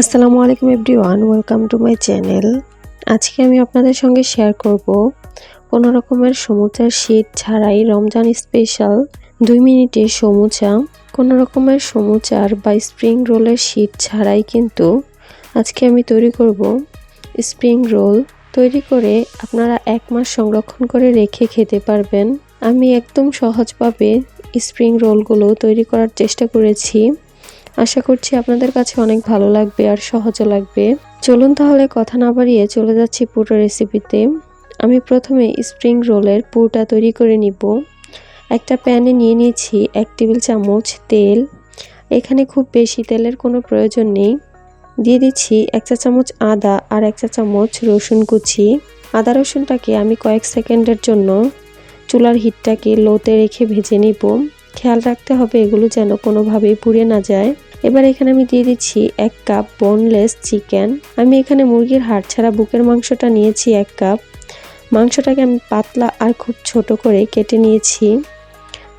আসসালামু আলাইকুম everyone, welcome to my channel. আজকে আমি আপনাদের সঙ্গে শেয়ার করব কোনো রকমের সমুচার শীত ছাড়াই রমজান স্পেশাল দুই মিনিটের সমুচা। কোনো রকমের সমুচার বা স্প্রিং রোলের শীত ছাড়াই কিন্তু আজকে আমি তৈরি করব স্প্রিং রোল। তৈরি করে আপনারা এক মাস সংরক্ষণ করে রেখে খেতে পারবেন। আমি একদম সহজভাবে স্প্রিং রোলগুলো তৈরি করার চেষ্টা করেছি। আশা করছি আপনাদের কাছে অনেক ভালো লাগবে আর সহজও লাগবে। চলুন তাহলে কথা না বাড়িয়ে চলে যাচ্ছি পুরো রেসিপিতে আমি প্রথমে স্প্রিং রোলের পুরটা তৈরি করে নিব। একটা প্যানে নিয়ে নিয়েছি এক টেবিল চামচ তেল। এখানে খুব বেশি তেলের কোনো প্রয়োজন নেই। দিয়ে দিচ্ছি এক চা চামচ আদা আর এক চা চামচ রসুন কুচি। আদা রসুনটাকে আমি কয়েক সেকেন্ডের জন্য চুলার হিটটাকে লোতে রেখে ভেজে নিব। রাখতে হবে এগুলো যেন কোনোভাবেই পুড়ে না যায়। এবার এখানে আমি দিয়ে দিচ্ছি এক কাপ বোনলেস চিকেন আমি এখানে মুরগির হাড় ছাড়া বুকের মাংসটা নিয়েছি এক কাপ। মাংসটাকে আমি পাতলা আর খুব ছোট করে কেটে নিয়েছি।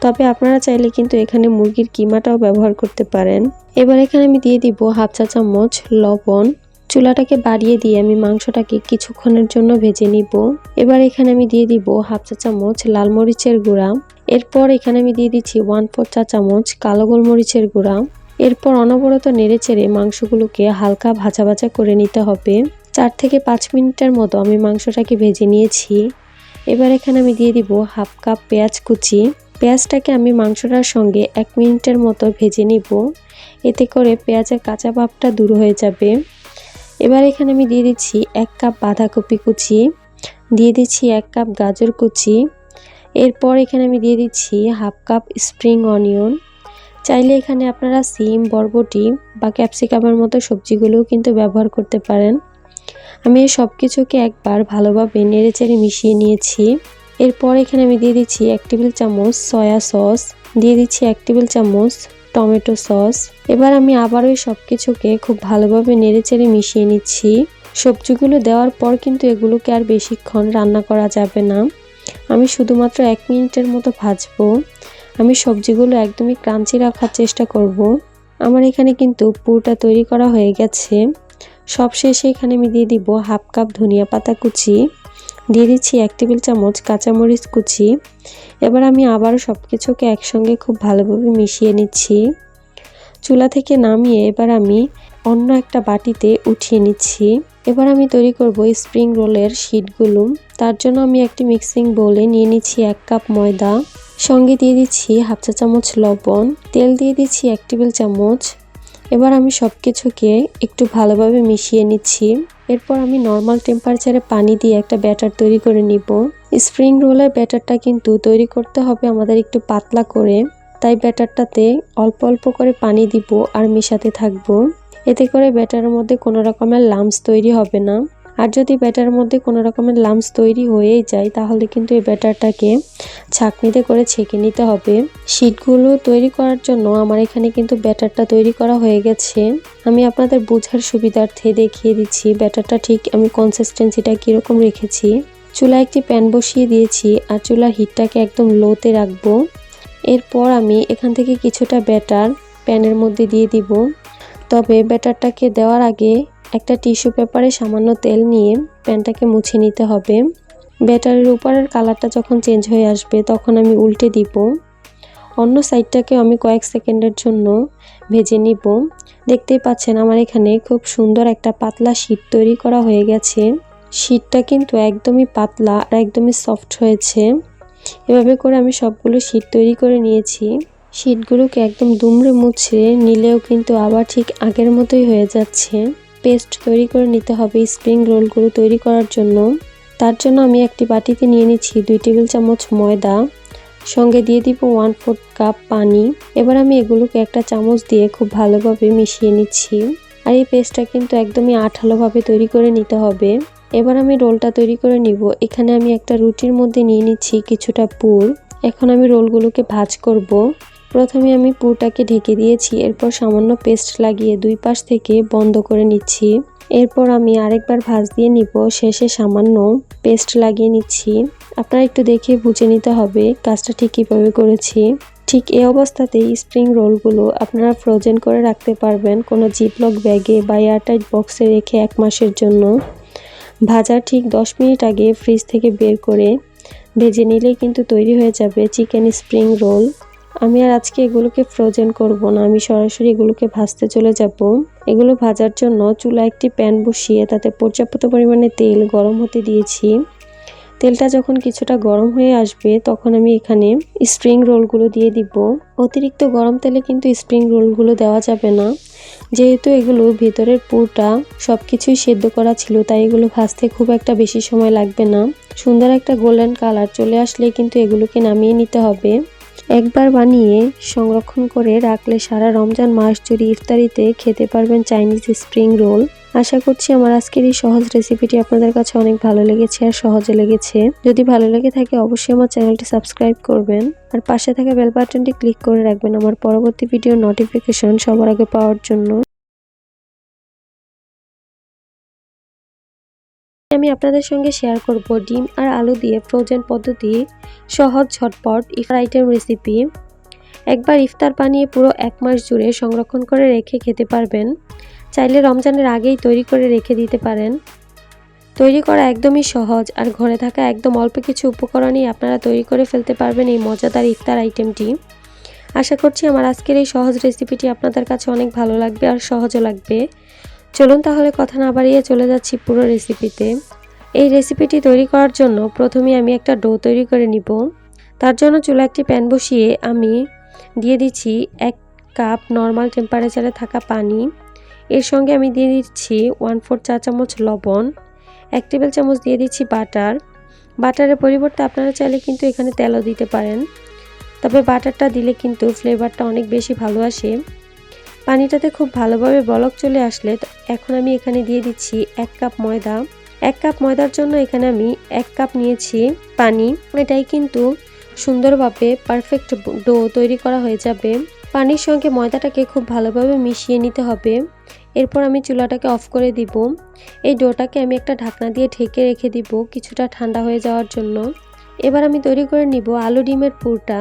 তবে আপনারা চাইলে কিন্তু এখানে মুরগির কিমাটাও ব্যবহার করতে পারেন। এবার এখানে আমি দিয়ে দিব হাফ চা চামচ লবণ। চুলাটাকে বাড়িয়ে দিয়ে আমি মাংসটাকে কিছুক্ষণের জন্য ভেজে নিব। এবার এখানে আমি দিয়ে দিব হাফ চা চামচ লাল মরিচের গুঁড়া। এরপর এখানে আমি দিয়ে দিচ্ছি ওয়ান ফোর চা চামচ কালো গোলমরিচের গুঁড়া। এরপর অনবরত নেড়ে চেড়ে মাংসগুলোকে হালকা ভাজা ভাজা করে নিতে হবে। চার থেকে পাঁচ মিনিটের মতো আমি মাংসটাকে ভেজে নিয়েছি। এবার এখানে আমি দিয়ে দিব হাফ কাপ পেঁয়াজ কুচি। পেঁয়াজটাকে আমি মাংসটার সঙ্গে এক মিনিটের মতো ভেজে নিব। এতে করে পেঁয়াজের কাঁচা ভাবটা দূর হয়ে যাবে। এবার এখানে আমি দিয়ে দিচ্ছি এক কাপ বাঁধাকপি কুচি। দিয়ে দিচ্ছি এক কাপ গাজর কুচি। এরপর এখানে আমি দিয়ে দিচ্ছি হাফ কাপ স্প্রিং অনিয়ন। চাইলে এখানে আপনারা সিম, বরবটি বা ক্যাপসিকামের মতো সবজিগুলোও কিন্তু ব্যবহার করতে পারেন। আমি সব কিছুকে একবার ভালোভাবে নেড়েচেড়ে মিশিয়ে নিয়েছি। এরপর এখানে আমি দিয়ে দিচ্ছি এক টেবিল চামচ সয়া সস, দিয়ে দিচ্ছি এক টেবিল চামচ টমেটো সস। এবার আমি আবারও সব কিছুকে খুব ভালোভাবে নেড়েচেড়ে মিশিয়ে নিচ্ছি। সবজিগুলো দেওয়ার পর কিন্তু এগুলোকে আর বেশিক্ষণ রান্না করা যাবে না। আমি শুধুমাত্র এক মিনিটের মতো ভাজবো। আমি সবজিগুলো একদমই ক্রাঞ্চি রাখার চেষ্টা করব। আমার এখানে কিন্তু পুরোটা তৈরি করা হয়ে গেছে। সব শেষে এখানে আমি দিয়ে দিব হাফ কাপ ধনিয়া পাতা কুচি, দিয়ে দিচ্ছি এক টেবিল চামচ কাঁচামরিচ কুচি। এবার আমি আবারও সব কিছুকে একসঙ্গে খুব ভালোভাবে মিশিয়ে নিচ্ছি। চুলা থেকে নামিয়ে এবার আমি অন্য একটা বাটিতে উঠিয়ে নিচ্ছি। এবার আমি তৈরি করব স্প্রিং রোলের শিটগুলো। তার জন্য আমি একটি মিক্সিং বোলে নিয়ে নিচ্ছি এক কাপ ময়দা। সঙ্গে দিয়ে দিচ্ছি হাফ চা চামচ লবণ। তেল দিয়ে দিচ্ছি এক টেবিল চামচ। এবার আমি সব কিছুকে একটু ভালোভাবে মিশিয়ে নিচ্ছি। এরপর আমি নর্মাল টেম্পারেচারে পানি দিয়ে একটা ব্যাটার তৈরি করে নিব। স্প্রিং রোলের ব্যাটারটা কিন্তু তৈরি করতে হবে আমাদের একটু পাতলা করে। তাই ব্যাটারটাতে অল্প অল্প করে পানি দিব আর মিশাতে থাকব। এতে করে ব্যাটারের মধ্যে কোনো রকমের লামস তৈরি হবে না। আর যদি ব্যাটারের মধ্যে কোনো রকমের লামস তৈরি হয়েই যায়, তাহলে কিন্তু এই ব্যাটারটাকে ছাঁকনিতে করে ছেঁকে নিতে হবে। শীটগুলো তৈরি করার জন্য আমার এখানে কিন্তু ব্যাটারটা তৈরি করা হয়ে গেছে। আমি আপনাদের বোঝার সুবিধার্থে দেখিয়ে দিচ্ছি ব্যাটারটা ঠিক আমি কনসিস্টেন্সিটা কীরকম রেখেছি। চুলা একটি প্যান বসিয়ে দিয়েছি আর চুলার হিটটাকে একদম লোতে রাখব। এরপর আমি এখান থেকে কিছুটা ব্যাটার প্যানের মধ্যে দিয়ে দিব। তবে ব্যাটারটাকে দেওয়ার আগে একটা টিস্যু পেপারে সামান্য তেল নিয়ে প্যানটাকে মুছে নিতে হবে। ব্যাটারের উপরের কালারটা যখন চেঞ্জ হয়ে আসবে, তখন আমি উল্টে দিব। অন্য সাইডটাকে আমি কয়েক সেকেন্ডের জন্য ভেজে নিব। দেখতেই পাচ্ছেন আমার এখানে খুব সুন্দর একটা পাতলা শীত তৈরি করা হয়ে গেছে। শীতটা কিন্তু একদমই পাতলা আর একদমই সফট হয়েছে। এভাবে করে আমি সবগুলো শীত তৈরি করে নিয়েছি। শীটগুলোকে একদম দুমড়ে মুছে নিলেও কিন্তু আবার ঠিক আগের মতোই হয়ে যাচ্ছে। পেস্ট তৈরি করে নিতে হবে স্প্রিং রোলগুলো তৈরি করার জন্য। তার জন্য আমি একটি বাটিতে নিয়ে নিচ্ছি দুই টেবিল চামচ ময়দা। সঙ্গে দিয়ে দিব ওয়ান ফোর্থ কাপ পানি। এবার আমি এগুলোকে একটা চামচ দিয়ে খুব ভালোভাবে মিশিয়ে নিচ্ছি। আর এই পেস্টটা কিন্তু একদমই আঠালোভাবে তৈরি করে নিতে হবে। এবার আমি রোলটা তৈরি করে নিব। এখানে আমি একটা রুটির মধ্যে নিয়ে নিচ্ছি কিছুটা পুর। এখন আমি রোলগুলোকে ভাজ করব। প্রথমে আমি পুরটাকে ঢেকে দিয়েছি, এরপর সামান্য পেস্ট লাগিয়ে দুই পাশ থেকে বন্ধ করে নিচ্ছি। এরপর আমি আরেকবার ভাজ দিয়ে নিব, শেষে সামান্য পেস্ট লাগিয়ে নিচ্ছি। আপনারা একটু দেখে বুঝে নিতে হবে কাজটা ঠিক কীভাবে করেছি। ঠিক এই অবস্থাতেই স্প্রিং রোলগুলো আপনারা ফ্রোজেন করে রাখতে পারবেন কোনো জিপলক ব্যাগে বা এয়ারটাইট বক্সে রেখে এক মাসের জন্য। ভাজার ঠিক দশ মিনিট আগে ফ্রিজ থেকে বের করে ভেজে নিলেই কিন্তু তৈরি হয়ে যাবে চিকেন স্প্রিং রোল। আমি আর আজকে এগুলোকে ফ্রোজেন করব না। আমি সরাসরি এগুলোকে ভাজতে চলে যাব। এগুলো ভাজার জন্য চুলা একটি প্যান বসিয়ে তাতে পর্যাপ্ত পরিমাণে তেল গরম হতে দিয়েছি। তেলটা যখন কিছুটা গরম হয়ে আসবে, তখন আমি এখানে স্প্রিং রোলগুলো দিয়ে দিব। অতিরিক্ত গরম তেলে কিন্তু স্প্রিং রোলগুলো দেওয়া যাবে না। যেহেতু এগুলো ভিতরের পুরটা সব কিছুই সেদ্ধ করা ছিল, তাই এগুলো ভাজতে খুব একটা বেশি সময় লাগবে না। সুন্দর একটা গোল্ডেন কালার চলে আসলে কিন্তু এগুলোকে নামিয়ে নিতে হবে। একবার বানিয়ে সংরক্ষণ করে রাখলে সারা রমজান মাস জুড়ে ইফতারিতে খেতে পারবেন চাইনিজ স্প্রিং রোল। আশা করছি আমার আজকের এই সহজ রেসিপিটি আপনাদের কাছে অনেক ভালো লেগেছে আর সহজে লেগেছে। যদি ভালো লেগে থাকে অবশ্যই আমার চ্যানেলটি সাবস্ক্রাইব করবেন। আর পাশে থাকা বেল বাটনটি ক্লিক করে রাখবেন আমার পরবর্তী ভিডিও নোটিফিকেশন সবার আগে পাওয়ার জন্য। আমি আপনাদের সঙ্গে শেয়ার করব ডিম আর আলু দিয়ে ফ্রোজেন পদ্ধতি, সহজ ঝটপট ইফতার আইটেম রেসিপি একবার ইফতার বানিয়ে পুরো এক মাস জুড়ে সংরক্ষণ করে রেখে খেতে পারবেন। চাইলে রমজানের আগেই তৈরি করে রেখে দিতে পারেন। তৈরি করা একদমই সহজ আর ঘরে থাকা একদম অল্প কিছু উপকরণই আপনারা তৈরি করে ফেলতে পারবেন এই মজাদার ইফতার আইটেমটি আশা করছি আমার আজকের এই সহজ রেসিপিটি আপনাদের কাছে অনেক ভালো লাগবে আর সহজও লাগবে। চলুন তাহলে কথা না বাড়িয়ে চলে যাচ্ছি পুরো রেসিপিতে এই রেসিপিটি তৈরি করার জন্য প্রথমে আমি একটা ডো তৈরি করে নিব। তার জন্য চুলা একটি প্যান বসিয়ে আমি দিয়ে দিচ্ছি এক কাপ নর্মাল টেম্পারেচারে থাকা পানি। এর সঙ্গে আমি দিয়ে দিচ্ছি ওয়ান ফোর চা চামচ লবণ, এক টেবিল চামচ দিয়ে দিচ্ছি বাটার বাটারের পরিবর্তে আপনারা চাইলে কিন্তু এখানে তেলও দিতে পারেন। তবে বাটারটা দিলে কিন্তু ফ্লেভারটা অনেক বেশি ভালো আসে। পানিটাতে খুব ভালোভাবে বলক চলে আসলে এখন আমি এখানে দিয়ে দিচ্ছি এক কাপ ময়দা। এক কাপ ময়দার জন্য এখানে আমি এক কাপ নিয়েছি পানি। এটাই কিন্তু সুন্দরভাবে পারফেক্ট ডো তৈরি করা হয়ে যাবে। পানির সঙ্গে ময়দাটাকে খুব ভালোভাবে মিশিয়ে নিতে হবে। এরপর আমি চুলাটাকে অফ করে দিব। এই ডোটাকে আমি একটা ঢাকনা দিয়ে ঢেকে রেখে দিব কিছুটা ঠান্ডা হয়ে যাওয়ার জন্য। এবার আমি তৈরি করে নিব আলু ডিমের পুরটা।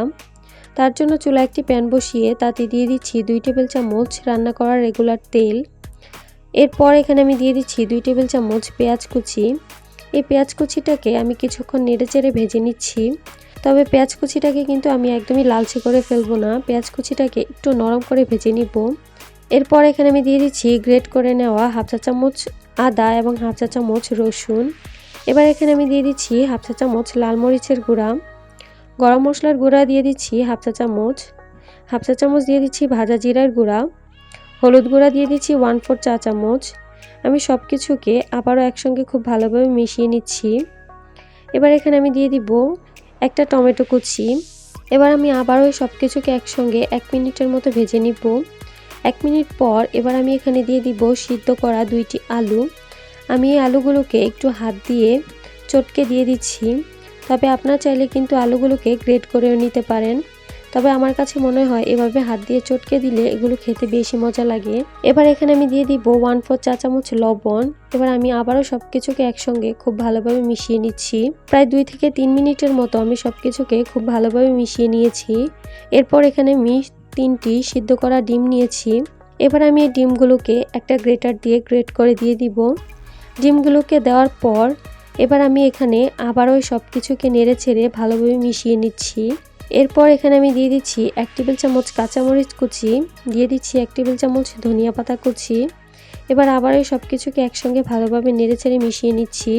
তার জন্য চুলা একটি প্যান বসিয়ে তাতে দিয়ে দিচ্ছি দুই টেবিল চামচ রান্না করার রেগুলার তেল। এরপর এখানে আমি দিয়ে দিচ্ছি দুই টেবিল চামচ পেঁয়াজ কুচি। এই পেঁয়াজ কুচিটাকে আমি কিছুক্ষণ নেড়ে চেড়ে ভেজে নিচ্ছি। তবে পেঁয়াজ কুচিটাকে কিন্তু আমি একদমই লালচে করে ফেলব না। পেঁয়াজ কুচিটাকে একটু নরম করে ভেজে নিব। এরপর এখানে আমি দিয়ে দিচ্ছি গ্রেট করে নেওয়া হাফ চা চামচ আদা এবং হাফ চা চামচ রসুন। এবার এখানে আমি দিয়ে দিচ্ছি হাফ চা চামচ লাল মরিচের গুঁড়া। গরম মশলার গুঁড়া দিয়ে দিচ্ছি হাফ চা চামচ, হাফ চা চামচ দিয়ে দিচ্ছি ভাজা জিরার গুঁড়া, হলুদ গুঁড়া দিয়ে দিচ্ছি ওয়ান ফোর চা চামচ। আমি সব কিছুকে আবারও একসঙ্গে খুব ভালোভাবে মিশিয়ে নিচ্ছি। এবার এখানে আমি দিয়ে দিব একটা টমেটো কুচি। এবার আমি আবারও সব কিছুকে একসঙ্গে এক মিনিটের মতো ভেজে নিব। এক মিনিট পর এবার আমি এখানে দিয়ে দিব সিদ্ধ করা দুইটি আলু। আমি এই আলুগুলোকে একটু হাত দিয়ে চটকে দিয়ে দিচ্ছি। তবে আপনার চাইলে কিন্তু আলুগুলোকে গ্রেড করেও নিতে পারেন। তবে আমার কাছে মনে হয় এভাবে হাত দিয়ে চটকে দিলে এগুলো খেতে বেশি মজা লাগে। এবার এখানে আমি দিয়ে দিব ওয়ান ফোর চা চামচ লবণ। এবার আমি আবারও সব কিছুকে একসঙ্গে খুব ভালোভাবে মিশিয়ে নিচ্ছি। প্রায় দুই থেকে তিন মিনিটের মতো আমি সব কিছুকে খুব ভালোভাবে মিশিয়ে নিয়েছি। এরপর এখানে আমি তিনটি সিদ্ধ করা ডিম নিয়েছি। এবার আমি এই ডিমগুলোকে একটা গ্রেটার দিয়ে গ্রেট করে দিয়ে দিব। ডিমগুলোকে দেওয়ার পর এবার আমি এখানে আবারও সব কিছুকে নেড়ে ছেড়ে ভালোভাবে মিশিয়ে নিচ্ছি। এরপর এখানে আমি দিয়ে দিচ্ছি এক টেবিল চামচ কাঁচামরিচ কুচি, দিয়ে দিচ্ছি এক টেবিল চামচ ধনিয়া পাতা কুচি। এবার আবার এই সব কিছুকে একসঙ্গে ভালোভাবে নেড়ে ছেড়ে মিশিয়ে নিচ্ছি।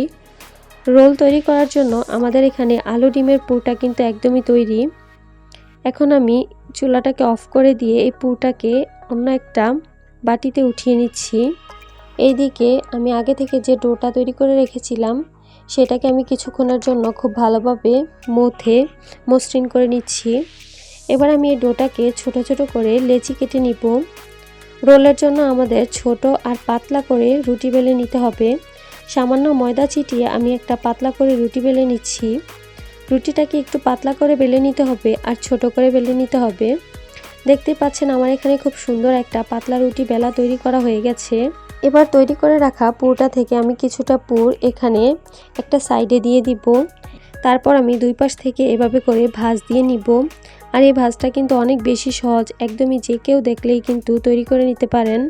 রোল তৈরি করার জন্য আমাদের এখানে আলু ডিমের পুরটা কিন্তু একদমই তৈরি। এখন আমি চুলাটাকে অফ করে দিয়ে এই পুরটাকে অন্য একটা বাটিতে উঠিয়ে নিচ্ছি। এইদিকে আমি আগে থেকে যে ডোটা তৈরি করে রেখেছিলাম সেটাকে আমি কিছুক্ষণের জন্য খুব ভালোভাবে মথে, মসৃণ করে নিচ্ছি। এবার আমি এই ডোটাকে ছোট ছোট করে লেচি কেটে নিব। রোলের জন্য আমাদের ছোট আর পাতলা করে রুটি বেলে নিতে হবে। সামান্য ময়দা ছিটিয়ে আমি একটা পাতলা করে রুটি বেলে নিচ্ছি। রুটিটাকে একটু পাতলা করে বেলে নিতে হবে আর ছোট করে বেলে নিতে হবে। দেখতে পাচ্ছেন আমার এখানে খুব সুন্দর একটা পাতলা রুটি বেলা তৈরি করা হয়ে গেছে। এবার তৈরি করে রাখা পুরটা থেকে আমি কিছুটা পুর এখানে একটা সাইডে দিয়ে দিব। তারপর আমি দুই পাশ থেকে এভাবে করে ভাজ দিয়ে নিব। আর এই ভাজটা কিন্তু অনেক বেশি সহজ, একদমই যে কেউ দেখলেই কিন্তু তৈরি করে নিতে পারেন।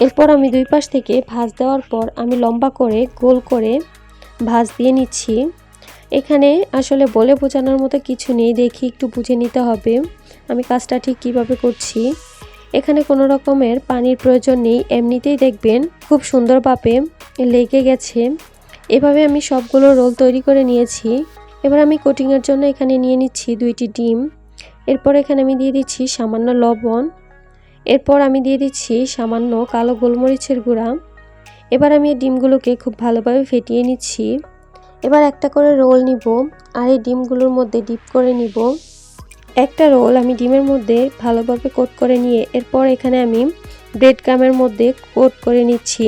এরপর আমি দুই পাশ থেকে ভাজ দেওয়ার পর আমি লম্বা করে গোল করে ভাজ দিয়ে নিচ্ছি। এখানে আসলে বলে বোঝানোর মতো কিছু নেই, দেখি একটু বুঝে নিতে হবে। আমি কাজটা ঠিক কীভাবে করছি? এখানে কোনো রকমের পানির প্রয়োজন নেই। এমনিতেই দেখবেন খুব সুন্দরভাবে লেগে গেছে। এভাবে আমি সবগুলো রোল তৈরি করে নিয়েছি। এবার আমি কোটিংয়ের জন্য এখানে নিয়ে নিচ্ছি দুইটি ডিম। এরপর এখানে আমি দিয়ে দিচ্ছি সামান্য লবণ। এরপর আমি দিয়ে দিচ্ছি সামান্য কালো গোলমরিচের গুঁড়া। এবার আমি এই ডিমগুলোকে খুব ভালোভাবে ফেটিয়ে নিচ্ছি। এবার একটা করে রোল নিব আর এই ডিমগুলোর মধ্যে ডিপ করে নিব। একটা রোল আমি ডিমের মধ্যে ভালোভাবে কোট করে নিয়ে এরপর এখানে আমি ব্রেড কামের মধ্যে কোট করে নিচ্ছি।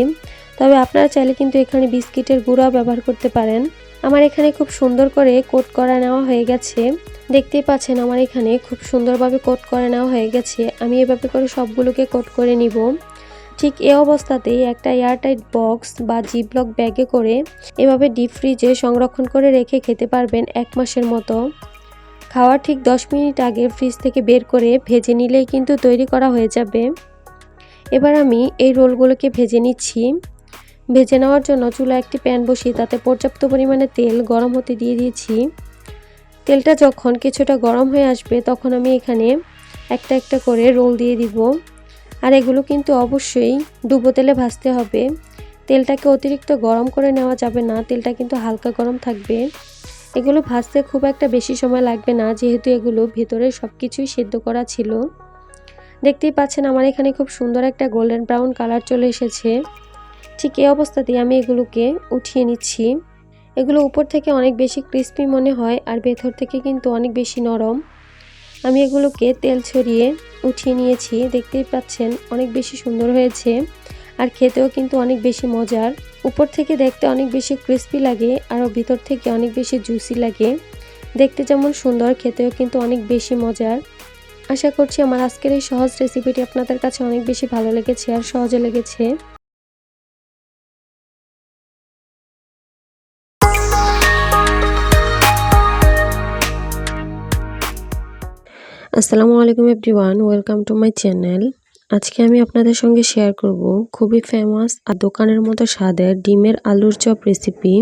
তবে আপনারা চাইলে কিন্তু এখানে বিস্কিটের গুঁড়াও ব্যবহার করতে পারেন। আমার এখানে খুব সুন্দর করে কোট করা নেওয়া হয়ে গেছে। দেখতেই পাচ্ছেন আমার এখানে খুব সুন্দরভাবে কোট করে নেওয়া হয়ে গেছে। আমি এভাবে করে সবগুলোকে কোট করে নিব। ঠিক এ অবস্থাতেই একটা এয়ারটাইট বক্স বা জিপলক ব্যাগে করে এভাবে ডিপ ফ্রিজে সংরক্ষণ করে রেখে খেতে পারবেন এক মাসের মতো। খাওয়ার ঠিক 10 মিনিট আগে ফ্রিজ থেকে বের করে ভেজে নিলেই কিন্তু তৈরি করা হয়ে যাবে। এবার আমি এই রোলগুলোকে ভেজে নিচ্ছি। ভেজে নেওয়ার জন্য চুলা একটি প্যান বসিয়ে তাতে পর্যাপ্ত পরিমাণে তেল গরম হতে দিয়ে দিয়েছি। তেলটা যখন কিছুটা গরম হয়ে আসবে তখন আমি এখানে একটা একটা করে রোল দিয়ে দিব। আর এগুলো কিন্তু অবশ্যই ডুবো তেলে ভাজতে হবে। তেলটাকে অতিরিক্ত গরম করে নেওয়া যাবে না, তেলটা কিন্তু হালকা গরম থাকবে। এগুলো ভাজতে খুব একটা বেশি সময় লাগবে না, যেহেতু এগুলো ভেতরে সব কিছুই সেদ্ধ করা ছিল। দেখতেই পাচ্ছেন আমার এখানে খুব সুন্দর একটা গোল্ডেন ব্রাউন কালার চলে এসেছে। ঠিক এই অবস্থাতেই আমি এগুলোকে উঠিয়ে নিচ্ছি। এগুলো উপর থেকে অনেক বেশি ক্রিস্পি মনে হয়, আর ভেতর থেকে কিন্তু অনেক বেশি নরম। আমি এগুলোকে তেল ছড়িয়ে উঠিয়ে নিয়েছি, দেখতেই পাচ্ছেন অনেক বেশি সুন্দর হয়েছে। আর খেতেও কিন্তু অনেক বেশি মজার। উপর থেকে দেখতে অনেক বেশি ক্রিস্পি লাগে আর ভিতর থেকে অনেক বেশি জুসি লাগে। দেখতে যেমন সুন্দর, খেতেও কিন্তু অনেক বেশি মজার। আশা করছি আমার আজকের এই সহজ রেসিপিটি আপনাদের কাছে অনেক বেশি ভালো লেগেছে আর সহজে লেগেছে। আসসালামু আলাইকুম everyone, welcome to my channel. আজকে আমি আপনাদের সঙ্গে শেয়ার করব খুবই ফেমাস আর দোকানের মতো স্বাদের ডিমের আলুর চপ রেসিপি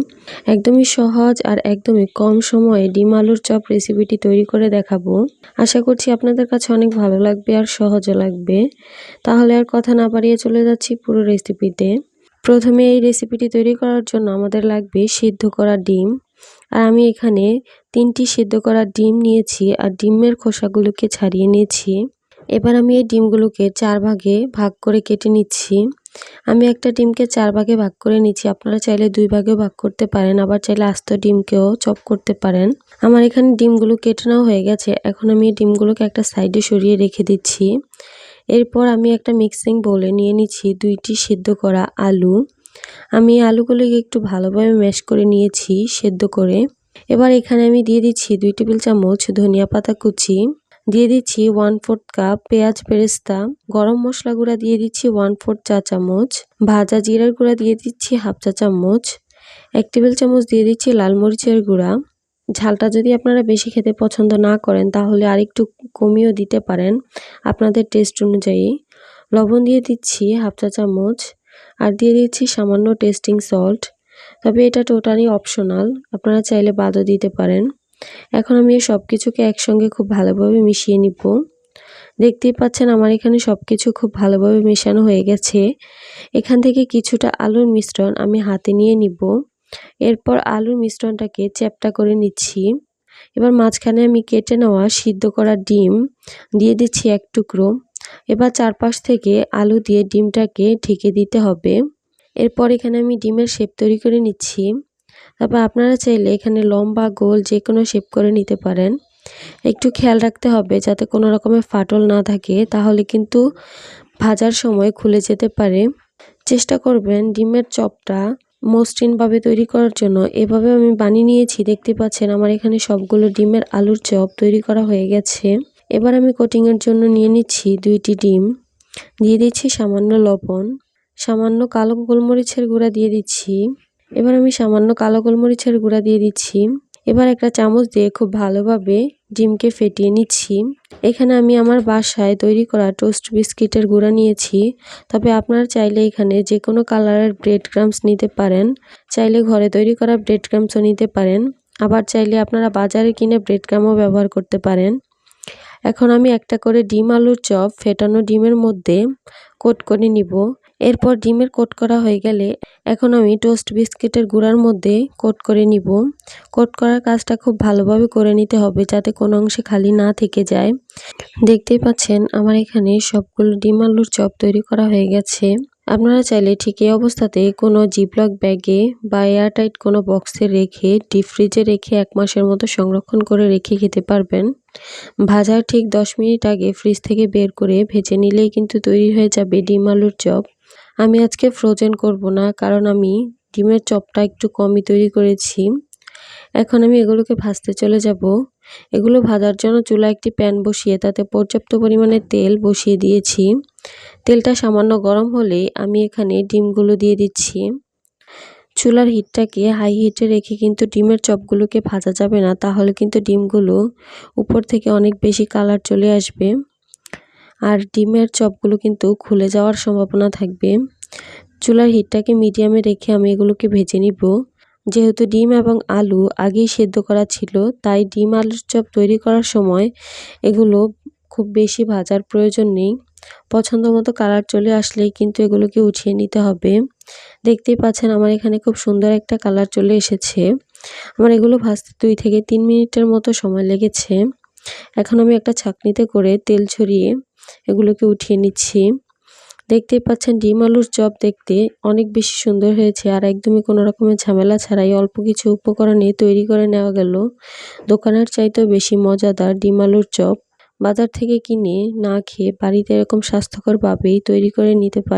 একদমই সহজ আর একদমই কম সময়ে ডিম আলুর চপ রেসিপিটি তৈরি করে দেখাবো। আশা করছি আপনাদের কাছে অনেক ভালো লাগবে আর সহজও লাগবে। তাহলে আর কথা না বাড়িয়ে চলে যাচ্ছি পুরো রেসিপিতে প্রথমে এই রেসিপিটি তৈরি করার জন্য আমাদের লাগবে সিদ্ধ করা ডিম। আর আমি এখানে তিনটি সিদ্ধ করা ডিম নিয়েছি আর ডিমের খোসাগুলোকে ছাড়িয়ে নিয়েছি। এবার আমি এই ডিমগুলোকে চার ভাগে ভাগ করে কেটে নিচ্ছি। আমি একটা ডিমকে চার ভাগে ভাগ করে নিচ্ছি। আপনারা চাইলে দুই ভাগেও ভাগ করতে পারেন, আবার চাইলে আস্ত ডিমকেও চপ করতে পারেন। আমার এখানে ডিমগুলো কেটে নেওয়া হয়ে গেছে। এখন আমি এই ডিমগুলোকে একটা সাইডে সরিয়ে রেখে দিচ্ছি। এরপর আমি একটা মিক্সিং বোলে নিয়ে নিচ্ছি দুইটি সিদ্ধ করা আলু। আমি আলুগুলোকে একটু ভালোভাবে ম্যাশ করে নিয়েছি সেদ্ধ করে। এবার এখানে আমি দিয়ে দিচ্ছি দুই টেবিল চামচ ধনিয়া পাতা কুচি। দিয়ে দিচ্ছি ওয়ান ফোর্থ কাপ পেঁয়াজ পেরেস্তা, গরম মশলা গুঁড়া দিয়ে দিচ্ছি ওয়ান ফোর্থ চা চামচ, ভাজা জিরার গুঁড়া দিয়ে দিচ্ছি হাফ চা চামচ, এক টেবিল চামচ দিয়ে দিচ্ছি লাল মরিচের গুঁড়া। ঝালটা যদি আপনারা বেশি খেতে পছন্দ না করেন, তাহলে আরেকটু কমিয়েও দিতে পারেন আপনাদের টেস্ট অনুযায়ী। লবণ দিয়ে দিচ্ছি হাফ চা চামচ আর দিয়ে দিচ্ছি সামান্য টেস্টিং সল্ট তবে এটা টোটালি অপশনাল আপনারা চাইলে বাদও দিতে পারেন। এখন আমি সব কিছুকে একসঙ্গে খুব ভালোভাবে মিশিয়ে নিব। দেখতেই পাচ্ছেন আমার এখানে সব কিছু খুব ভালোভাবে মেশানো হয়ে গেছে। এখান থেকে কিছুটা আলুর মিশ্রণ আমি হাতে নিয়ে নিব। এরপর আলুর মিশ্রণটাকে চ্যাপটা করে নিচ্ছি। এবার মাঝখানে আমি কেটে নেওয়া সিদ্ধ করা ডিম দিয়ে দিচ্ছি এক টুকরো। এবার চারপাশ থেকে আলু দিয়ে ডিমটাকে ঢেকে দিতে হবে। এরপর এখানে আমি ডিমের শেপ তৈরি করে নিচ্ছি। তারপর আপনারা চাইলে এখানে লম্বা গোল যে কোনো শেপ করে নিতে পারেন। একটু খেয়াল রাখতে হবে যাতে কোনো রকমের ফাটল না থাকে, তাহলে কিন্তু ভাজার সময় খুলে যেতে পারে। চেষ্টা করবেন ডিমের চপটা মসৃণভাবে তৈরি করার জন্য। এভাবে আমি বানিয়ে নিয়েছি, দেখতে পাচ্ছেন আমার এখানে সবগুলো ডিমের আলুর চপ তৈরি করা হয়ে গেছে। এবার আমি কোটিংয়ের জন্য নিয়ে নিচ্ছি দুইটি ডিম। দিয়ে দিচ্ছি সামান্য লবণ, সামান্য কালো গোলমরিচের গুঁড়া দিয়ে দিচ্ছি। এবার আমি সামান্য কালো গোলমরিচের গুঁড়া দিয়ে দিচ্ছি। এবার একটা চামচ দিয়ে খুব ভালোভাবে ডিমকে ফেটিয়ে নিচ্ছি। এখানে আমি আমার বাসায় তৈরি করা টোস্ট বিস্কিটের গুঁড়া নিয়েছি। তবে আপনারা চাইলে এখানে যে কোনো কালারের ব্রেড ক্রামস নিতে পারেন। চাইলে ঘরে তৈরি করা ব্রেড ক্রামসও নিতে পারেন। আবার চাইলে আপনারা বাজারে কিনে ব্রেড ক্রামও ব্যবহার করতে পারেন। এখন আমি একটা করে ডিম আলুর চপ ফেটানো ডিমের মধ্যে কোট করে নিব। এরপর ডিমের কোট করা হয়ে গেলে এখন আমি টোস্ট বিস্কিটের গুঁড়ার মধ্যে কোট করে নিব। কোট করার কাজটা খুব ভালোভাবে করে নিতে হবে যাতে কোনো অংশে খালি না থেকে যায়। দেখতেই পাচ্ছেন আমার এখানে সবগুলো ডিম আলুর চপ তৈরি করা হয়ে গেছে। আপনারা চাইলে ঠিক এই অবস্থাতে কোনো জিপলক ব্যাগে বা এয়ারটাইট কোনো বক্সে রেখে ডিপ ফ্রিজে রেখে এক মাসের মতো সংরক্ষণ করে রেখে খেতে পারবেন। ভাজার ঠিক দশ মিনিট আগে ফ্রিজ থেকে বের করে ভেজে নিলেই কিন্তু তৈরি হয়ে যাবে ডিম আলুর চপ। আমি আজকে ফ্রোজেন করব না, কারণ আমি ডিমের চপটা একটু কমই তৈরি করেছি। এখন আমি এগুলোকে ভাজতে চলে যাব। এগুলো ভাজার জন্য চুলা একটি প্যান বসিয়ে তাতে পর্যাপ্ত পরিমাণে তেল বসিয়ে দিয়েছি। তেলটা সামান্য গরম হলে আমি এখানে ডিমগুলো দিয়ে দিচ্ছি। চুলার হিটটাকে হাই হিটে রেখে কিন্তু ডিমের চপগুলোকে ভাজা যাবে না, তাহলে কিন্তু ডিমগুলো উপর থেকে অনেক বেশি কালার চলে আসবে। আর ডিমের চপগুলো কিন্তু খুলে যাওয়ার সম্ভাবনা থাকবে। চুলার হিটটাকে মিডিয়ামে রেখে আমি এগুলোকে ভেজে নিব। যেহেতু ডিম এবং আলু আগেই সেদ্ধ করা ছিল, তাই ডিম আলুর চপ তৈরি করার সময় এগুলো খুব বেশি ভাজার প্রয়োজন নেই। পছন্দ মতো কালার চলে আসলেই কিন্তু এগুলোকে উঠিয়ে নিতে হবে। দেখতেই পাচ্ছেন আমার এখানে খুব সুন্দর একটা কালার চলে এসেছে। আমার এগুলো ভাজতে দুই থেকে তিন মিনিটের মতো সময় লেগেছে। এখন আমি একটা ছাকনিতে করে তেল ছড়িয়ে এগুলোকে উঠিয়ে নিচ্ছি। দেখতেই পাচ্ছেন, ডিম আলুর চপ দেখতে অনেক বেশি সুন্দর হয়েছে আর একদমই কোনো রকমের ঝামেলা ছাড়াই অল্প কিছু উপকরণে তৈরি করে নেওয়া গেল। দোকানের চাইতেও বেশি মজাদার ডিম আলুর চপ। বাজার থেকে কিনে না খেয়ে বাড়িতে এরকম স্বাস্থ্যকরভাবেই তৈরি করে নিতে পারে।